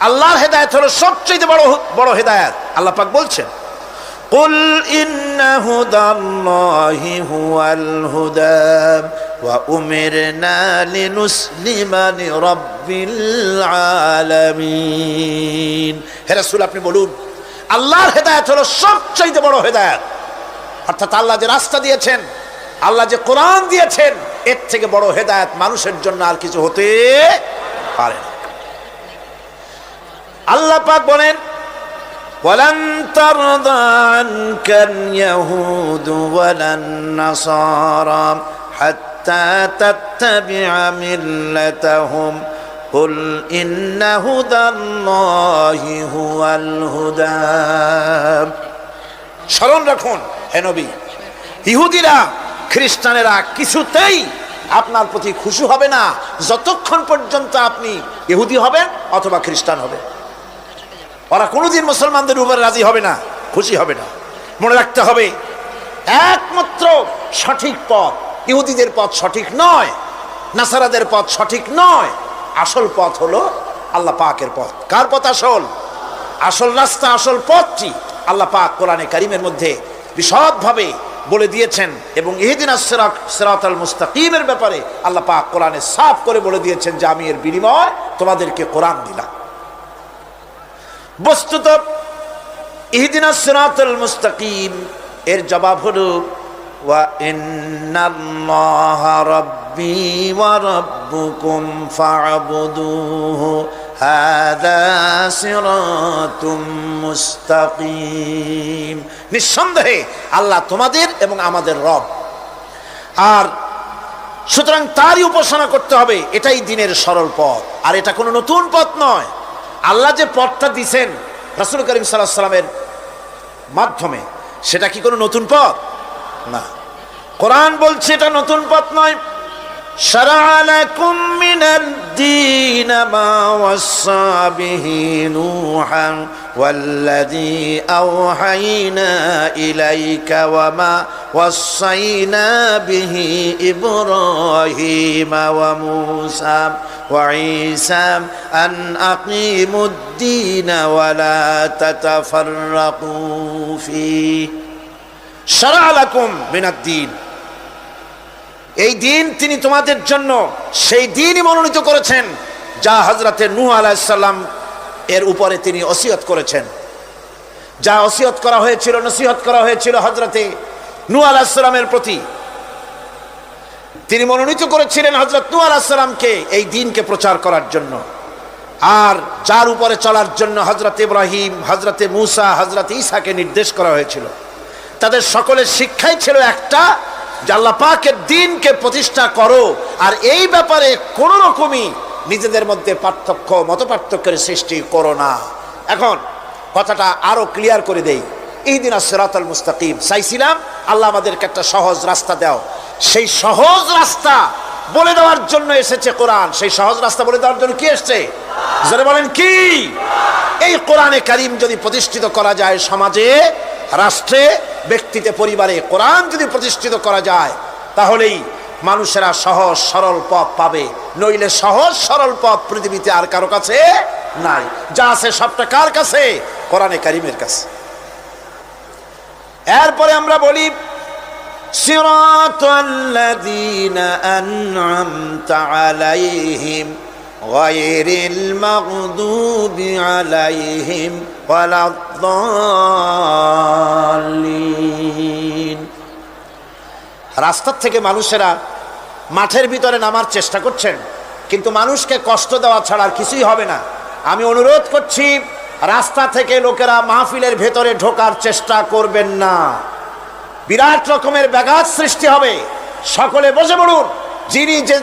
আল্লাহর হেদায়েত হলো সবচেয়ে বড় বড় হেদায়েত আল্লাহ পাক বলছেন قل إن هدى الله هو الهدى وأمرنا لنسلم لرب العالمين হে রাসূল আপনি বলুন আল্লাহর হেদায়েত হলো সবচেয়ে বড় হেদায়েত অর্থাৎ আল্লাহ যে রাস্তা দিয়েছেন আল্লাহ যে কোরআন দিয়েছেন এর থেকে বড় হেদায়েত মানুষের জন্য আর কিছু হতে পারে না আল্লাহ পাক বলেন ولن ترضى عنك اليهود ولا النصارى حتى تتبع ملتهم قل إن هدى الله هو الهدى স্মরণ রাখুন হে নবী ইহুদিরা খ্রিস্টানেরা কিছুতেই আপনার প্রতি খুশি হবে না যতক্ষণ পর্যন্ত আপনি ইহুদি হবেন অথবা খ্রিস্টান হবেন ওরা কোনোদিন মুসলমানদের উপরে রাজি হবে না, খুশি হবে না। মনে রাখতে হবে, একমাত্র সঠিক পথ, ইহুদিদের পথ সঠিক নয়, নাসারাদের পথ সঠিক নয়, আসল পথ হলো আল্লাহ পাকের পথ। কার পথ আসল? আসল রাস্তা, আসল পথটি আল্লাহ পাক কোরআনে কারিমের মধ্যে বিশদভাবে বলে দিয়েছেন এবং ইহিদিন সিরাত আল মুস্তাকিমের ব্যাপারে আল্লাহ পাক কোরআনে সাফ করে বলে দিয়েছেন যে আমি এর বিনিময় তোমাদেরকে কোরআন দিলাম। বস্তুত, ইহদিনা সিরাতুল মুস্তাকিম। এর জবাব হলো নিঃসন্দেহে আল্লাহ তোমাদের এবং আমাদের রব। আর সুতরাং তারই উপাসনা করতে হবে, এটাই দিনের সরল পথ। আর এটা কোনো নতুন পথ নয়। আল্লাহ যে পথটা দিছেন রাসুল করিম সাল্লাহ সাল্লামের মাধ্যমে সেটা কি কোনো নতুন পথ না কোরআন বলছে এটা নতুন পথ নয় شرع لكم من الدين ما وصى به نوحا والذي أوحينا إليك وما وصينا به إبراهيم وموسى وعيسى أن أقيموا الدين ولا تتفرقوا فيه شرع لكم من الدين এই দিন তিনি তোমাদের জন্য সেই দিনই মনোনীত করেছেন যা হজরতে নূহ আলাইসাল্লাম এর উপরে তিনি ওসিয়ত করেছেন যা ওসিয়ত করা হয়েছিল নসিহত করা হয়েছিল হজরতে নূ আলাহিসাল্লামের প্রতি। তিনি মনোনীত করেছিলেন হজরত নূ আলাহিসাল্লামকে এই দিনকে প্রচার করার জন্য। আর যার উপরে চলার জন্য হজরত ইব্রাহিম হজরতে মুসা হজরত ইসাকে নির্দেশ করা হয়েছিল। তাদের সকলের শিক্ষাই ছিল একটা, যে আল্লাহ পাকের দিনকে প্রতিষ্ঠা করো, আর এই ব্যাপারে কোনো রকমই নিজেদের মধ্যে পার্থক্য মত পার্থক্যের সৃষ্টি করো না। এখন কথাটা আরও ক্লিয়ার করে দেই। এই দিন সিরাতাল মুস্তাকিম চাইছিলাম আল্লাহ আমাদেরকে একটা সহজ রাস্তা দাও। সেই সহজ রাস্তা বলে দেওয়ার জন্য এসেছে কোরআন। সেই সহজ রাস্তা বলে দেওয়ার জন্য কি এসছে? যারা বলেন কি? এই কোরআনে কারিম যদি প্রতিষ্ঠিত করা যায় সমাজে, রাষ্ট্রে, ব্যক্তিতে, পরিবারে কোরআন যদি প্রতিষ্ঠিত করা যায়, তাহলেই মানুষেরা সহজ, সরল পথ পাবে। নইলে সহজ, সরল পথ পৃথিবীতে আর কারও কাছে নাই। যা আছে সবটা কার কাছে? কোরআনে কারিমের কাছে। এরপরে আমরা বলি صراط الذين أنعمت عليهم غير المغضوب عليهم ولا الضالين রাস্তার থেকে মানুষেরা মাঠের ভিতরে নামার চেষ্টা করছেন কিন্তু মানুষকে কষ্ট দেওয়া ছাড়া আর কিছুই হবে না আমি অনুরোধ করছি রাস্তা থেকে লোকেরা মাহফিলের ভেতরে ঢোকার চেষ্টা করবেন না। বিরাট রকমের ব্যাঘাত সৃষ্টি হবে। সকলে বসে পড়ুন। যিনি যে